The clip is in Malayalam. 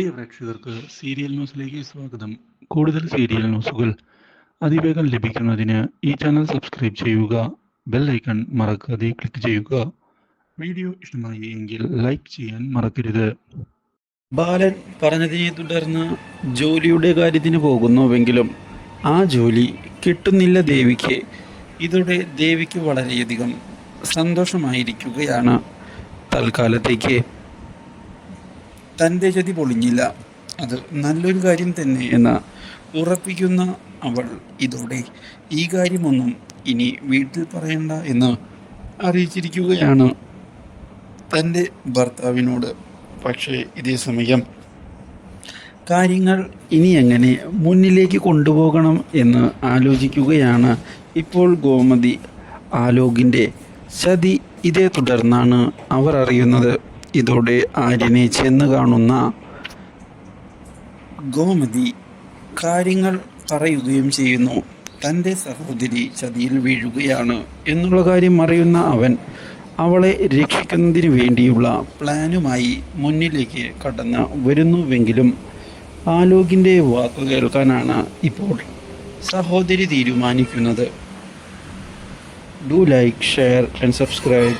പ്രിയ പ്രേക്ഷകർക്ക് സീരിയൽ ന്യൂസിലേക്ക് സ്വാഗതം. കൂടുതൽ സീരിയൽ ന്യൂസുകൾ അതിവേഗം ലഭിക്കുന്നതിന് ഈ ചാനൽ സബ്സ്ക്രൈബ് ചെയ്യുക ബെൽ ഐക്കൺ മറക്കാതെ ക്ലിക്ക് ചെയ്യുക. വീഡിയോ ഇഷ്ടമായി എങ്കിൽ ലൈക്ക് ചെയ്യാൻ മറക്കരുത്. ബാലൻ പറഞ്ഞതിനെ തുടർന്ന് ജോലിയുടെ കാര്യത്തിന് പോകുന്നുവെങ്കിലും ആ ജോലി കിട്ടുന്നില്ല ദേവിക്ക്. ഇതോടെ ദേവിക്ക് വളരെയധികം സന്തോഷമായിരിക്കുകയാണ് തൽക്കാലത്തേക്ക്. തന്റെ ചതി പൊളിഞ്ഞില്ല. അത് നല്ലൊരു കാര്യം തന്നെ എന്ന് ഉറപ്പിക്കുന്ന അവൾ ഇതോടെ ഈ കാര്യമൊന്നും ഇനി വീട്ടിൽ പറയണ്ട എന്ന് അറിയിച്ചിരിക്കുകയാണ് തന്റെ ഭർത്താവിനോട്. പക്ഷേ ഇതേ സമയം കാര്യങ്ങൾ ഇനി എങ്ങനെ മുന്നിലേക്ക് കൊണ്ടുപോകണം എന്ന് ആലോചിക്കുകയാണ് ഇപ്പോൾ ഗോമതി. ആലോകിന്റെ ചതി ഇതേ തുടർന്നാണ് അവർ അറിയുന്നത്. ഇതോടെ ആര്യനെ ചെന്ന് കാണുന്ന ഗോമതി കാര്യങ്ങൾ പറയുകയും ചെയ്യുന്നു. തന്റെ സഹോദരി ചതിയിൽ വീഴുകയാണ് എന്നുള്ള കാര്യം അറിയുന്ന അവൻ അവളെ രക്ഷിക്കുന്നതിന് വേണ്ടിയുള്ള പ്ലാനുമായി മുന്നിലേക്ക് കടന്ന് വരുന്നുവെങ്കിലും ആലോകിന്റെ വാക്ക് കേൾക്കാനാണ് ഇപ്പോൾ സഹോദരി തീരുമാനിക്കുന്നത്. Do like share and subscribe